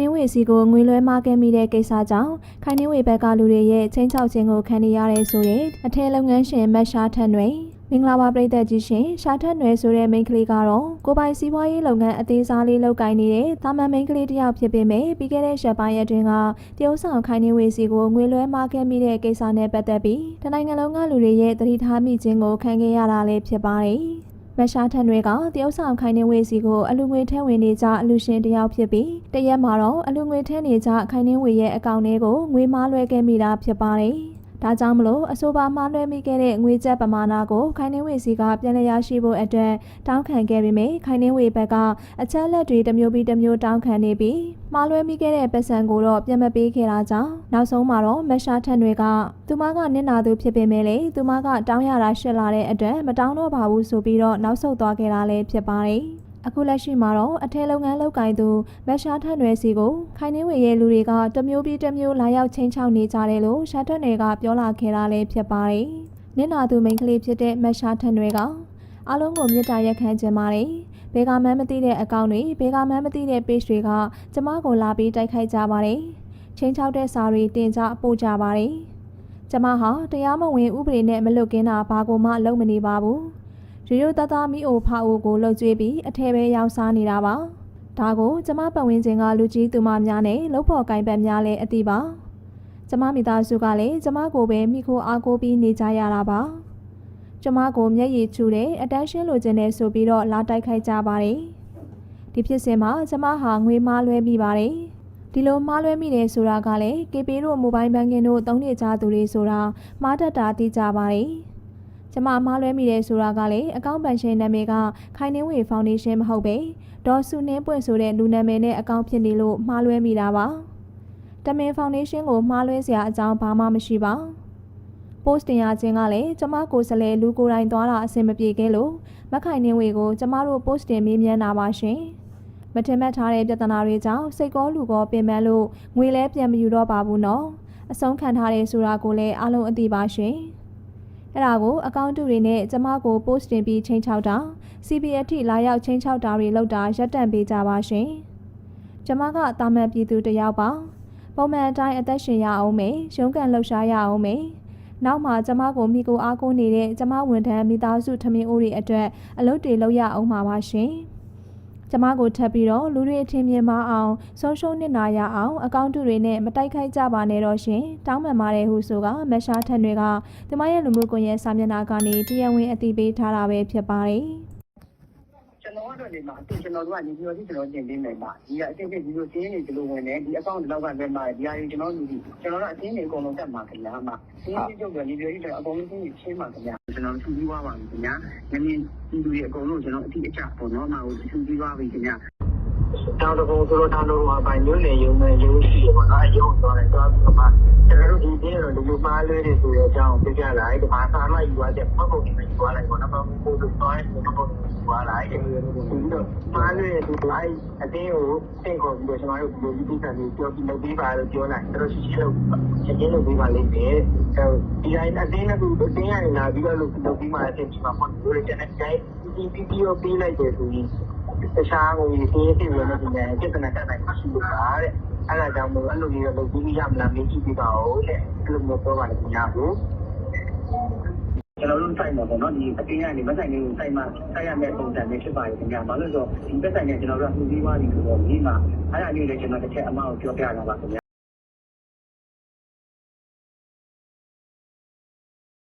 နှင်းဝေစီကိုငွေလွှဲမခဲ့မိတဲ့ကိစ္စကြောင့်ခိုင်နှင်းဝေဘက်ကလူတွေရဲ့ချင်းချောက်ခြင်းကိုခံနေရတဲ့ဆိုရင်အထည်လုပ်ငန်းရှင်မတ်ရှာထက်တွေမင်္ဂလာပါပြည်သက်ကြီးရှင်ရှာထက်နယ်ဆိုတဲ့မိန်းကလေးကတော့ကိုပိုင်စီးပွားရေးလုပ်ငန်းအသေးစားလေးလုပ်ကိုင်နေတဲ့တာမန်မိန်းကလေးတစ်ယောက်ဖြစ်ပေမဲ့ပြီးခဲ့တဲ့ရက်ပိုင်းအတွင်းကတရုတ်ဆောင်ခိုင်နှင်းဝေစီကိုငွေလွှဲမခဲ့မိတဲ့ကိစ္စနဲ့ပတ်သက်ပြီးတနိုင်ငံလုံးကလူတွေရဲ့တတိထားမိခြင်းကိုခံခဲ့ရတာလည်းဖြစ်ပါတယ် မရှာထန်တွေကတရုတ်ဆောင်ခိုင်နေဝေစီကိုအလူငွေထဲဝင်နေကြအလူရှင်တယောက်ဖြစ်ပြီးတရက်မှာတော့အလူငွေထဲနေကြခိုင်နေဝေရဲ့အကောင့်ထဲကိုငွေမားလွှဲခဲ့မိတာဖြစ်ပါတယ်။ဒါကြောင့်မလို့အဆိုပါမှားလွှဲမိခဲ့တဲ့ငွေကျပ်ပမာဏကိုခိုင်နေဝေစီကပြန်လည်ရရှိဖို့အတွက်တောင်းခံခဲ့ပေမယ့်ခိုင်နေဝေဘက်ကအချက်လက်တွေတစ်မျိုးပြီးတစ်မျိုးတောင်းခံနေပြီး မှားလွှဲမိခဲ့တဲ့ပတ်စံကိုတော့ပြန်မပေးခဲ့တာကြောင့်နောက်ဆုံးမှာတော့မရှာထန်တွေကသူမကနစ်နာသူဖြစ်ပေမဲ့လေသူမကတောင်းရတာရှစ်လာတဲ့အတွက်မတောင်းတော့ပါဘူးဆိုပြီးတော့နောက်ဆုတ်သွားခဲ့တာလည်းဖြစ်ပါတယ်။အခုလက်ရှိမှာတော့အထည်လုပ်ငန်းလုပ်ကိုင်သူမက်ရှာထန်တွေစီကိုခိုင်နှင်းဝေရဲ့လူတွေကတမျိုးပြီးတမျိုးလာရောက်ချင်းချောက်နေကြတယ်လို့ရှာထန်တွေကပြောလာခဲ့တာလည်းဖြစ်ပါတယ်။နင့်နာသူမိန်းကလေးဖြစ်တဲ့မက်ရှာထန်တွေကအားလုံးကိုမေတ္တာရက်ခံခြင်းပါတယ်။ ဘေကမန်းမသိတဲ့အကောင့်တွေဘေကမန်းမသိတဲ့ page တွေကကျမကိုလာပြီးတိုက်ခိုက်ကြပါတယ်။ချင်းချောက်တဲ့စာတွေတင်ကြပို့ကြပါတယ်။ကျမဟာတရားမဝင်ဥပဒေနဲ့မလွတ်ကင်းတာဘာကိုမှလုပ်မနေပါဘူး။ရိုးရိုးသားသားမိအိုဖအိုကိုလှုပ်ကြွေးပြီးအထည်ပဲရောက်စားနေတာပါ။ဒါကိုကျမပတ်ဝန်းကျင်ကလူကြီးသူမများနဲ့လှုပ်ဖို့ကင်ပတ်များလည်းအသိပါ။ကျမမိသားစုကလည်းကျမကိုပဲမိခိုအားကိုးပြီးနေကြရတာပါ။ ကျမကိုမျက်ရည်ချူတဲ့အတန်းရှင်းလိုချင်တဲ့ဆိုပြီးတော့လာတိုက်ခိုက်ကြပါတယ်။ဒီဖြစ်စဉ်မှာကျမဟာငွေမားလွဲမိပါတယ်။ဒီလိုမှားလွဲမိတယ်ဆိုတာကလည်း KP တို့မိုဘိုင်းဘန်ကင်တို့သုံးနေကြသူတွေဆိုတာမှားတတ်တာသိကြပါတယ်။ကျမမှားလွဲမိတယ်ဆိုတာကလည်းအကောင့်ပန်ရှင်နာမည်ကခိုင်နှင်းဝေဖောင်ဒေးရှင်းမဟုတ်ပဲဒေါ်စုနှင်းပွင့်ဆိုတဲ့လူနာမည်နဲ့အကောင့်ဖြစ်နေလို့မှားလွဲမိတာပါ။တမင်ဖောင်ဒေးရှင်းကိုမှားလွဲစရာအကြောင်းဘာမှမရှိပါ။ post တင်ရခြင်းကလည်းကျမကိုယ်စလဲလူကိုယ်တိုင်သွားတာအဆင်မပြေခဲ့လို့မခိုင်နှင်းဝေကိုကျမတို့ post တင်မေးမြန်းတာပါရှင်။မထင်မှတ်ထားတဲ့ပြဿနာတွေကြောင့်စိတ်ကောလူကောပင်ပန်းလို့ငွေလဲပြန်မယူတော့ပါဘူးနော်။အဆုံးခံထားတယ်ဆိုတာကိုလည်းအားလုံးအသိပါရှင်။အဲ့ဒါကိုအကောင့်တူတွေနဲ့ကျမကို post တင်ပြီးချင်းချောက်တာ CBS ထိလာရောက်ချင်းချောက်တာတွေလုပ်တာရပ်တန့်ပေးကြပါရှင်။ကျမကတာမန်ပြည်သူတစ်ယောက်ပါ။ပုံမှန်အတိုင်းအသက်ရှင်ရအောင်မေရုန်းကန်လှုပ်ရှားရအောင်မေ နောက်မှကျမကိုမိကိုအားကိုးနေတဲ့ကျမဝန်ထမ်းမိသားစုထမင်းအိုးတွေအတွက်အလုပ်တွေလုပ်ရအောင်ပါပါရှင်။ကျမကိုထပ်ပြီးတော့လူတွေအထင်မြင်မအောင်ဆုံးရှုံးနစ်နာရအောင်အကောင့်တူတွေနဲ့မတိုက်ခိုက်ကြပါနဲ့တော့ရှင်တောင်းပန်ပါတယ်ဟုဆိုကမက်ရှာထန်တွေကကျမရဲ့လူမှုကွန်ရက်စာမျက်နှာကနေတရားဝင်အသိပေးထားတာပဲဖြစ်ပါတယ်။ ကျွန်တော်တို့ဒီမှာအတင်ကျွန်တော်တို့ကနေပြီးတော့ဒီကျွန်တော်တင်ပေးမယ်ပါဒီကအတင်ချင်းဒီလိုတင်းနေဒီလိုဝင်နေဒီအကောင့်ဒီလောက်ကလည်းမှာဒီအရင်ကျွန်တော်လူကြီးကျွန်တော်တို့အတင်းနေအကုန်လုံးတက်မှာခင်ဗျာမှာတင်းချင်းကျုပ်ကဒီလိုကြီးကျွန်တော်အကုန်လုံးတင်းနေချင်းမှာခင်ဗျာကျွန်တော်ထူပြီးသွားပါပြီခင်ဗျာငင်းငင်းဒီလူတွေအကုန်လုံးကျွန်တော်အတိအကျပေါ့နော်မှာကိုထူပြီးသွားပြီခင်ဗျာ တောင်တကုံဆိုတော့တောင်တော်မှာပိုင်ညွှန်းနေရုံနဲ့ရုံးရှိရပါတော့ရုံးသွားတယ်သွားပြီးတော့မှကျွန်တော်တို့ဒီတင်းတော့ဒီလိုပါလွဲတွေဆိုတဲ့အကြောင်းပြကြလိုက်ဒီမှာစာမယူရတဲ့ပုံပုံတွေယူရလိုက်ပေါ့နော်ပုံပုံတွေသွားတယ်ပုံပုံတွေယူရလိုက်ပြီးတော့ပါလွဲဒီလိုက်အတင်းကိုတင့်ခေါ်ပြီးတော့ကျွန်တော်တို့ဒီဒီကနေ့ပြောပြီးလုပ်ပေးပါလို့ပြောလိုက်တော့ရှိရှိလို့ချက်ချင်းလုပ်ပေးပါလိမ့်မယ်အဲဒီတိုင်းအတင်းကသူအတင်းရနေတာပြီးတော့လုပ်လုပ်ပြီးမှအတင်းဒီမှာပေါ့လို့ကျန်တဲ့တိုင်းဒီဗီဒီယိုပေးလိုက်တယ်ဆိုရင် တခြားကိုရေးသေးသေးဝင်နေတယ်ပြဿနာတက်နိုင်ရှိလို့ပါတဲ့အဲ့ဒါကြောင့်မို့အဲ့လိုမျိုးလုပ်ပြီးရမလားမေးကြည့်ပြပါဦးတဲ့အဲ့လိုမျိုးပြောပါလိမ့်မယ်ကိုကျွန်တော်တို့စိုက်မှာပေါ့နော်ဒီအတင်းကနေမဆိုင်လေးကိုစိုက်မှစိုက်ရမယ့်ပုံစံမျိုးဖြစ်ပါတယ်ခင်ဗျာဘာလို့လဲဆိုတော့ဒီသက်ဆိုင်နဲ့ကျွန်တော်တို့ကမှုပြီးသွားပြီဆိုတော့ဒီမှာအဲ့ဒါလေးလည်းကျွန်တော်တစ်ချက်အမကိုပြောပြတာပါခင်ဗျာ